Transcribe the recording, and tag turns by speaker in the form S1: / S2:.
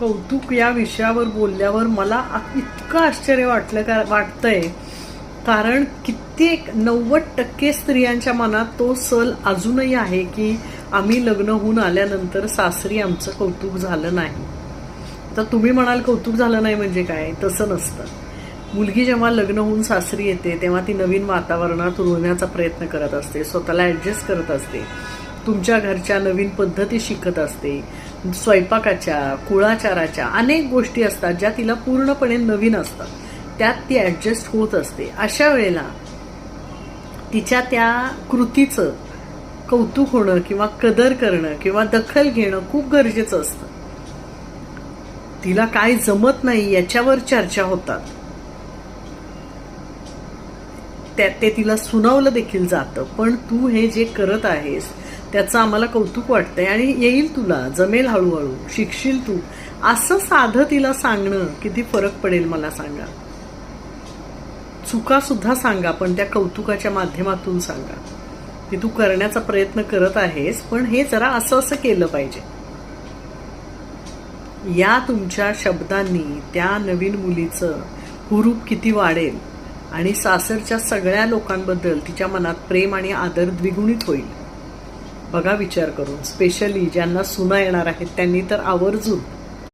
S1: कौतुक या विषयावर बोलल्यावर मला इतकं आश्चर्य वाटलं का वाटतंय. कारण कित्येक नव्वद टक्के स्त्रियांच्या मनात तो सल अजूनही आहे की आम्ही लग्न होऊन आल्यानंतर सासरी आमचं कौतुक झालं नाही. तर तुम्ही म्हणाल कौतुक झालं नाही म्हणजे काय? तसं नसतं. मुलगी जेव्हा लग्न होऊन सासरी येते तेव्हा ती नवीन वातावरणात रुळण्याचा प्रयत्न करत असते स्वतःला ॲडजस्ट करत असते. तुमच्या घरच्या नवीन पद्धती शिकत असते. स्वयंपाकाच्या कुळाचाराच्या अनेक गोष्टी असतात ज्या तिला पूर्णपणे नवीन असतात. त्यात ती ॲडजस्ट होत असते. अशा वेळेला तिच्या त्या कृतीचं कौतुक होणं किंवा कदर करणं किंवा दखल घेणं खूप गरजेचं असतं. तिला काय जमत नाही याच्यावर चर्चा होतात. त्या ते तिला सुनावलं देखील जातं. पण तू हे जे करत आहेस त्याचं आम्हाला कौतुक वाटतंय आणि येईल तुला जमेल हळूहळू शिकशील तू. असं साधं तिला सांगणं किती फरक पडेल मला सांगा. चुका सुद्धा सांगा पण त्या कौतुकाच्या माध्यमातून सांगा. की तू करण्याचा प्रयत्न करत आहेस पण हे जरा असं असं केलं पाहिजे. या तुमच्या शब्दांनी त्या नवीन मुलीचं हुरूप किती वाढेल. आणि सासरच्या सगळ्या लोकांबद्दल तिच्या मनात प्रेम आणि आदर द्विगुणित होईल. बघा विचार करून स्पेशली ज्यांना सुना येणार आहेत त्यांनी तर आवर्जून